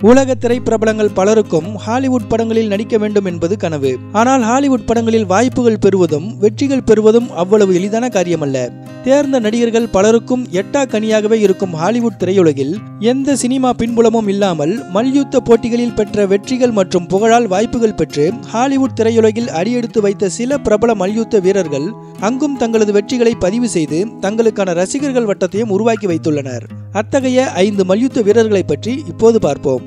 உலக திரைப்பிரபலங்கள் பலருக்கும் ஹாலிவுட் படங்களில் நடிக்க வேண்டும் என்பது கனவு. ஆனால் ஹாலிவுட் படங்களில் வாய்ப்புகள் பெறுவதும் வெற்றிகள் பெறுவதும் அவ்வளவு எளிதான காரியமல்ல. தேர்ந்த நடிகர்கள் பலருக்கும் எட்டா கனியாகவே இருக்கும் ஹாலிவுட் திரையுலகில் எந்த சினிமா பின்புலமும் இல்லாமல் மல்யுத்த போட்டிகளில் பெற்ற வெற்றிகள் மற்றும் புகழால் வாய்ப்புகள் பெற்று ஹாலிவுட் திரையுலகில் அடியெடுத்து வைத்த சில பிரபல மல்யுத்த வீரர்கள் அங்கும் தங்களது வெற்றிகளை பதிவு செய்து தங்களுக்கான ரசிகர்கள் வட்டத்தையும் உருவாக்கி வைத்துள்ளனர். அத்தகைய ஐந்து மல்யுத்த வீரர்களை பற்றி இப்போது பார்ப்போம்.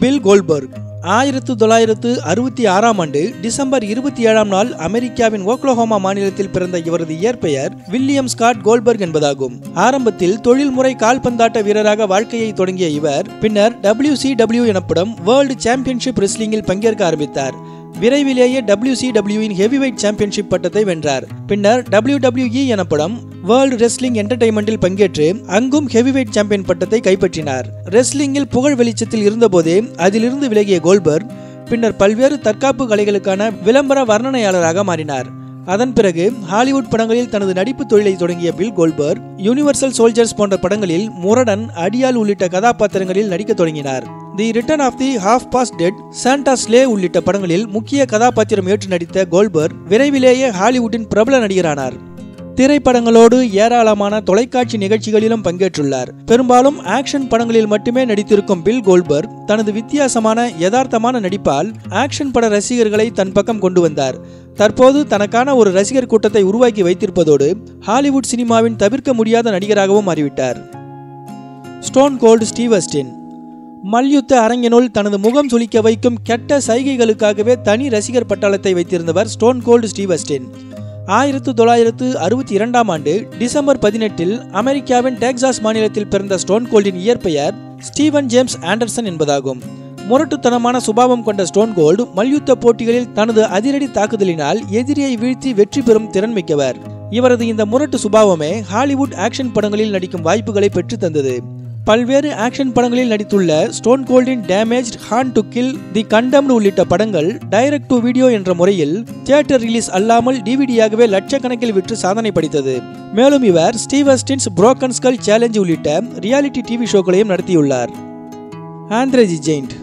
பில் கோல்பர்க் ஆயிரத்து தொள்ளாயிரத்து அறுபத்தி ஆறாம் ஆண்டு டிசம்பர் இருபத்தி ஏழாம் நாள் அமெரிக்காவின் ஓக்லஹோமா மாநிலத்தில் பிறந்த இவரது இயற்பெயர் வில்லியம் ஸ்காட் கோல்பர்க் என்பதாகும். ஆரம்பத்தில் தொழில்முறை கால்பந்தாட்ட வீரராக வாழ்க்கையை தொடங்கிய இவர் பின்னர் டபிள்யூ எனப்படும் வேர்ல்டு சாம்பியன்ஷிப் ரெஸ்லிங்கில் பங்கேற்க ஆரம்பித்தார். விரைவிலேயே டபிள்யூசிடபிள்யூவின் ஹெவிவெயிட் சாம்பியன்ஷிப் பட்டத்தை வென்றார். பின்னர் டபிள்யூ எனப்படும் வேர்ல்டு ரெஸ்லிங் என்டர்டைன்மெண்டில் பங்கேற்று அங்கும் ஹெவிவெயிட் சாம்பியன் பட்டத்தை கைப்பற்றினார். ரெஸ்லிங்கில் புகழ் வெளிச்சத்தில் இருந்தபோதே அதிலிருந்து விலகிய கோல்பர்க் பின்னர் பல்வேறு தற்காப்பு கலைகளுக்கான விளம்பர வர்ணனையாளராக மாறினார். அதன் பிறகு ஹாலிவுட் படங்களில் தனது நடிப்பு தொழிலை தொடங்கிய பில் கோல்பர்க் யூனிவர்சல் சோல்ஜர்ஸ் போன்ற படங்களில் முரடன் அடியால் உள்ளிட்ட கதாபாத்திரங்களில் நடிக்க தொடங்கினார். The return of the half past dead Santa slay உள்ளிட்ட படங்களில் முக்கிய கதாபாத்திரம் ஏற்று நடித்த கோல்பர்க் விரைவிலேயே ஹாலிவுட்டின் பிரபல நடிகரானார். திரைப்படங்களோடு ஏராளமான தொலைக்காட்சி நிகழ்ச்சிகளிலும் பங்கேற்றுள்ளார். பெரும்பாலும் ஆக்ஷன் படங்களில் மட்டுமே நடித்திருக்கும் பில் கோல்பர்க் தனது வித்தியாசமான யதார்த்தமான நடிப்பால் ஆக்ஷன் பட ரசிகர்களை தன் பக்கம் கொண்டு வந்தார். தற்போது தனக்கான ஒரு ரசிகர் கூட்டத்தை உருவாக்கி வைத்திருப்பதோடு ஹாலிவுட் சினிமாவின் தவிர்க்க முடியாத நடிகராகவும் மாறிவிட்டார். ஸ்டோன் கோல்டு ஸ்டீவஸ்டின் மல்யுத்த அரங்கினுள் தனது முகம் சுளிக்க வைக்கும் கெட்ட சைகைகளுக்காகவே தனி ரசிகர் பட்டாளத்தை வைத்திருந்தவர் ஸ்டோன் கோல்டு ஸ்டீவஸ்டின் ஆயிரத்து தொள்ளாயிரத்து அறுபத்தி இரண்டாம் ஆண்டு டிசம்பர் பதினெட்டில் அமெரிக்காவின் டெக்சாஸ் மாநிலத்தில் பிறந்த ஸ்டோன் கோல்டின் இயற்பெயர் ஸ்டீவன் ஜேம்ஸ் ஆண்டர்சன் என்பதாகும். முரட்டுத்தனமான சுபாவம் கொண்ட ஸ்டோன் கோல்டு மல்யுத்த போட்டிகளில் தனது அதிரடி தாக்குதலினால் எதிரியை வீழ்த்தி வெற்றி பெறும் திறன் மிக்கவர். இவரது இந்த முரட்டு சுபாவமே ஹாலிவுட் ஆக்ஷன் படங்களில் நடிக்கும் வாய்ப்புகளை பெற்று தந்தது. பல்வேறு ஆக்ஷன் படங்களில் நடித்துள்ள stone கோல்டின் damage hunt to kill the condemned உள்ளிட்ட படங்கள் டைரக்ட் டு வீடியோ என்ற முறையில் தியேட்டர் ரிலீஸ் அல்லாமல் டிவிடியாகவே லட்சக்கணக்கில் விற்று சாதனை படைத்தது. மேலும் இவர் Steve Austin's broken skull challenge உள்ளிட்ட ரியாலிட்டி டிவி ஷோக்களையும் நடத்தியுள்ளார். ஆந்திரஜி ஜெயின்ட்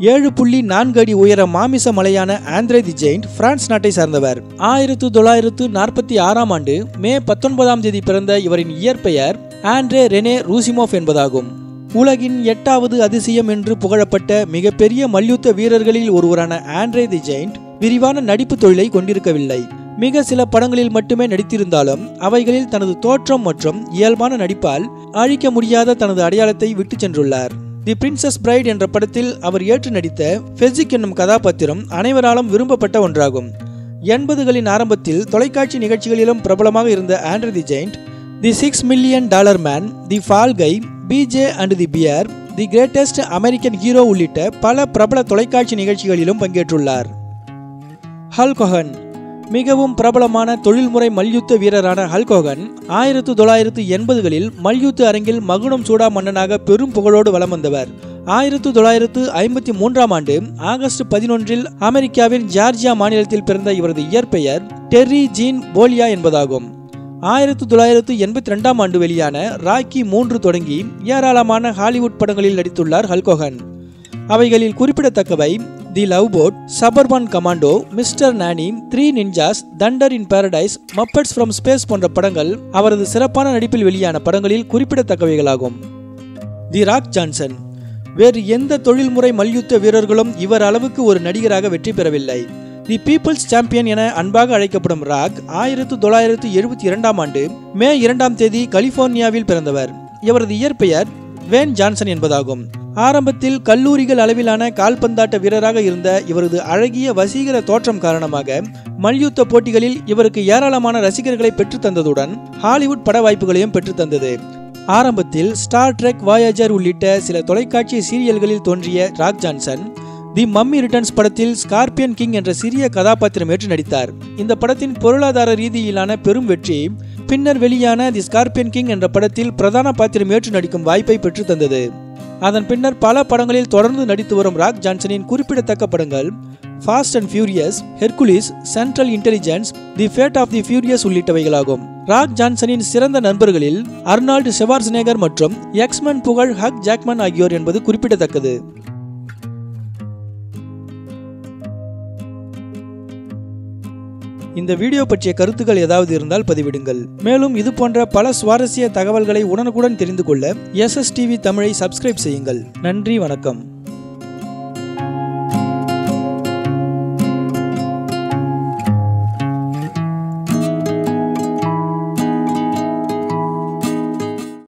ஏழு புள்ளி நான்கு அடி உயர மாமிச மலையான ஆந்திரே தி ஜெயின்ட் பிரான்ஸ் நாட்டை சார்ந்தவர். ஆயிரத்து தொள்ளாயிரத்து நாற்பத்தி ஆறாம் ஆண்டு மே பத்தொன்பதாம் தேதி பிறந்த இவரின் இயற்பெயர் ஆண்ட்ரே ரெனே ரூசிமோஃப் என்பதாகும். உலகின் எட்டாவது அதிசயம் என்று புகழப்பட்ட மிகப்பெரிய மல்யுத்த வீரர்களில் ஒருவரான ஆண்ட்ரே தி ஜெயின்ட் விரிவான நடிப்பு தொழிலை கொண்டிருக்கவில்லை. மிக சில படங்களில் மட்டுமே நடித்திருந்தாலும் அவைகளில் தனது தோற்றம் மற்றும் இயல்பான நடிப்பால் அழிக்க முடியாத தனது அடையாளத்தை விட்டு சென்றுள்ளார். தி பிரின்சஸ் பிரைட் என்ற படத்தில் அவர் ஏற்று நடித்த ஃபெசிக் என்னும் கதாபாத்திரம் அனைவராலும் விரும்பப்பட்ட ஒன்றாகும். எண்பதுகளின் ஆரம்பத்தில் தொலைக்காட்சி நிகழ்ச்சிகளிலும் பிரபலமாக இருந்த Andre the giant the six million dollar man the fall guy BJ and the bear the greatest American hero உள்ளிட்ட பல பிரபல தொலைக்காட்சி நிகழ்ச்சிகளிலும் பங்கேற்றுள்ளார். ஹல்கோகன் மிகவும் பிரபலமான தொழில்முறை மல்யுத்த வீரரான ஹல்கோகன் ஆயிரத்து தொள்ளாயிரத்து எண்பதுகளில் மல்யுத்த அரங்கில் மகுடம் சூடா மன்னனாக பெரும் புகழோடு வலம் வந்தவர். ஆயிரத்து தொள்ளாயிரத்து ஐம்பத்தி மூன்றாம் ஆண்டு ஆகஸ்ட் பதினொன்றில் அமெரிக்காவின் ஜார்ஜியா மாநிலத்தில் பிறந்த இவரது இயற்பெயர் டெர்ரி ஜீன் போலியா என்பதாகும். ஆயிரத்து தொள்ளாயிரத்து எண்பத்தி ரெண்டாம் ஆண்டு வெளியான ராக்கி மூன்று தொடங்கி ஏராளமான ஹாலிவுட் படங்களில் நடித்துள்ளார் ஹல்கோகன் அவைகளில் குறிப்பிடத்தக்கவை the love boat suburban commando mister nanny three ninjas thunder in paradise muppets from space போன்ற படங்கள் அவரது சிறப்பான நடிப்பில் வெளியான படங்களில் குறிப்பிடத்தக்கவைகளாகும். தி ராக் ஜான்சன். வேறு எந்த தொழில்முறை மல்யுத்த வீரர்களும் இவர் அளவுக்கு ஒரு நடிகராக வெற்றி பெறவில்லை. தி பீப்புள்ஸ் சாம்பியன் என அன்பாக அழைக்கப்படும் ராக் ஆயிரத்து தொள்ளாயிரத்து எழுபத்தி இரண்டாம் ஆண்டு மே இரண்டாம் தேதி கலிபோர்னியாவில் பிறந்தவர். இவரது இயற்பெயர் வேன் ஜான்சன் என்பதாகும். ஆரம்பத்தில் கல்லூரிகள் அளவிலான கால்பந்தாட்ட வீரராக இருந்த இவரது அழகிய வசீகர தோற்றம் காரணமாக மல்யுத்த போட்டிகளில் இவருக்கு ஏராளமான ரசிகர்களை பெற்றுத் தந்ததுடன் ஹாலிவுட் பட வாய்ப்புகளையும் பெற்றுத் தந்தது. ஆரம்பத்தில் ஸ்டார் ட்ரெக் வாயாஜர் உள்ளிட்ட சில தொலைக்காட்சி சீரியல்களில் தோன்றிய Rock Johnson the mummy returns படத்தில் ஸ்கார்பியன் கிங் என்ற சிறிய கதாபாத்திரம் ஏற்று நடித்தார். இந்த படத்தின் பொருளாதார ரீதியிலான பெரும் வெற்றி பின்னர் வெளியான தி ஸ்கார்பியன் கிங் என்ற படத்தில் பிரதான பாத்திரம் ஏற்று நடிக்கும் வாய்ப்பை பெற்றுத் தந்தது. அதன் பின்னர் பல படங்களில் தொடர்ந்து நடித்து வரும் ராக் ஜான்சனின் குறிப்பிடத்தக்க படங்கள் fast and furious Hercules central intelligence the fate of the furious உள்ளிட்டவைகளாகும். Rock ஜான்சனின் சிறந்த நண்பர்களில் அர்னால்டு செவார்ஸ்நேகர் மற்றும் எக்ஸ்மன் புகழ் ஹக் ஜாக்மன் ஆகியோர் என்பது குறிப்பிடத்தக்கது. இந்த வீடியோ பற்றிய கருத்துக்கள் ஏதாவது இருந்தால் பதிவிடுங்கள். மேலும் இது போன்ற பல சுவாரஸ்ய தகவல்களை உடனுக்குடன் தெரிந்து கொள்ள எஸ்எஸ்டிவி தமிழை சப்ஸ்கிரைப் செய்யுங்கள். நன்றி வணக்கம்.